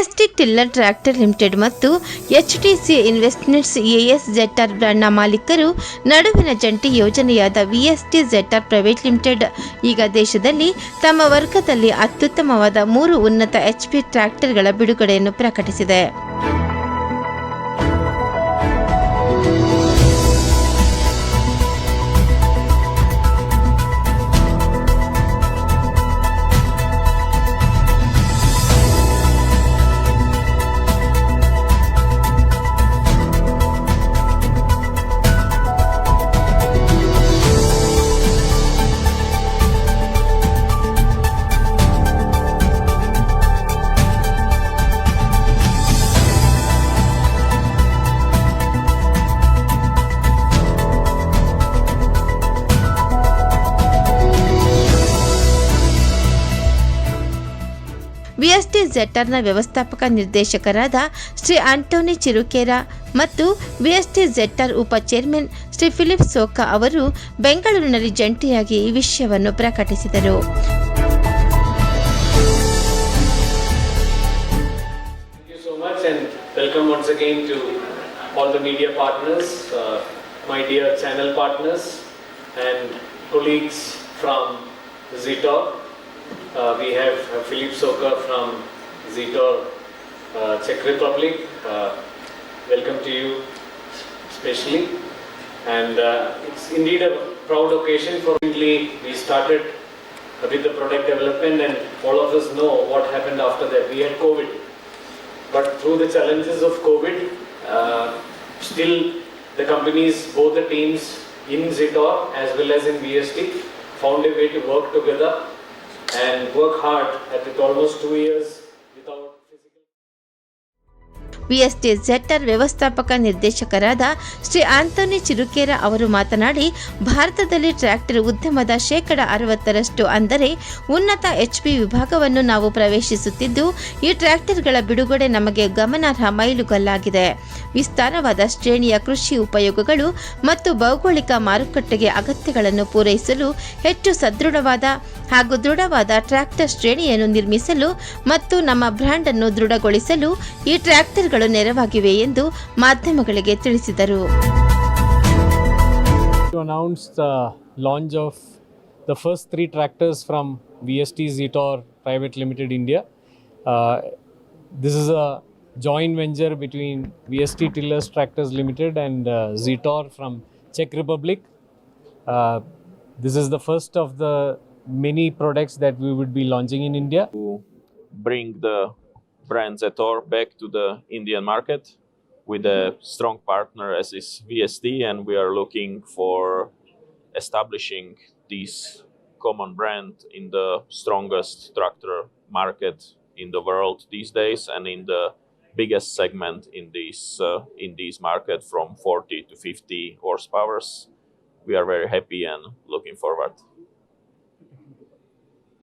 VST tiller tractor limited ಮತ್ತು HTC investments AS ಜೆಟ್ಆರ್ ಬ್ರ್ಯಾಂಡ್ನ ಮಾಲೀಕರು ನಡುವಿನ ಜಂಟಿ ಯೋಜನೆಯಾದ ವಿಎಸ್ಟಿ ಜೆಟ್ಆರ್ ಪ್ರೈವೇಟ್ ಲಿಮಿಟೆಡ್ ಈಗ ದೇಶದಲ್ಲಿ ತಮ್ಮ ವರ್ಗದಲ್ಲಿ ಅತ್ಯುತ್ತಮವಾದ ಮೂರು ಉನ್ನತ ಎಚ್ಪಿ ಟ್ರ್ಯಾಕ್ಟರ್ಗಳ ಬಿಡುಗಡೆಯನ್ನು ಪ್ರಕಟಿಸಿದೆ. ವಿಎಸ್ಟಿ ಜೆಟ್ಆರ್ನ ವ್ಯವಸ್ಥಾಪಕ ನಿರ್ದೇಶಕರಾದ ಶ್ರೀ ಆಂಟೋನಿ ಚಿರುಕೇರಾ ಮತ್ತು ವಿಎಸ್ಟಿ ಜೆಟ್ಆರ್ ಉಪ ಚೇರ್ಮನ್ ಶ್ರೀ ಫಿಲಿಪ್ ಸೋಕಾ ಅವರು ಬೆಂಗಳೂರಿನಲ್ಲಿ ಜಂಟಿಯಾಗಿ ಈ ವಿಷಯವನ್ನು ಪ್ರಕಟಿಸಿದರು uh, my dear channel partners and colleagues from Zitor. Uh, we have uh, Philip Soka from Zitor, uh, Czech Republic. Uh, welcome to you especially. And uh, it's indeed a proud occasion for Recently we started with the product development and all of us know what happened after that. We had COVID. But through the challenges of COVID, uh, still the companies, both the teams in Zitor as well as in VST, found a way to work together and work hard at it almost two years without physical. VST Zetor ವ್ಯವಸ್ಥಾಪಕ ನಿರ್ದೇಶಕರಾದ Shri Anthony ಚಿರುಕೇರ ಅವರು ಮಾತನಾಡಿ ಭಾರತದಲ್ಲಿ tractor ಉದ್ಯಮದ ಶೇಕಡ ಅರವತ್ತರಷ್ಟು ಅಂದರೆ ಉನ್ನತ HP ವಿಭಾಗವನ್ನು ನಾವು ಪ್ರವೇಶಿಸುತ್ತಿದ್ದು ಈ ಟ್ರ್ಯಾಕ್ಟರ್ಗಳ ಬಿಡುಗಡೆ ನಮಗೆ ಗಮನಾರ್ಹ ಮೈಲುಗಲ್ಲಾಗಿದೆ ವಿಸ್ತಾರವಾದ ಶ್ರೇಣಿಯ ಕೃಷಿ ಉಪಯೋಗಗಳು ಮತ್ತು ಭೌಗೋಳಿಕ ಮಾರುಕಟ್ಟೆಗೆ ಅಗತ್ಯಗಳನ್ನು ಪೂರೈಸಲು ಹೆಚ್ಚು ಸದೃಢವಾದ ಹಾಗೂ ದೃಢವಾದ ಟ್ರ್ಯಾಕ್ಟರ್ ಶ್ರೇಣಿಯನ್ನು ನಿರ್ಮಿಸಲು ಮತ್ತು ನಮ್ಮ ಬ್ರ್ಯಾಂಡ್ ಅನ್ನು ದೃಢಗೊಳಿಸಲು ಈ ಟ್ರ್ಯಾಕ್ಟರ್ಗಳು ನೆರವಾಗಿವೆ ಎಂದು ಮಾಧ್ಯಮಗಳಿಗೆ ತಿಳಿಸಿದರು launch of the first three tractors from VST Zitor Private Limited India. Uh, this is a joint venture between VST Tillers Tractors Limited and uh, Zitor from Czech Republic. Uh, this is the first of the many products that we would be launching in India. to bring the brand Zetor back to the Indian market with a strong partner as is VST, and we are looking for establishing this common brand in the strongest tractor market in the world these days and in the biggest segment in this uh, in this market from 40 to 50 horsepowers. We are very happy and looking forward.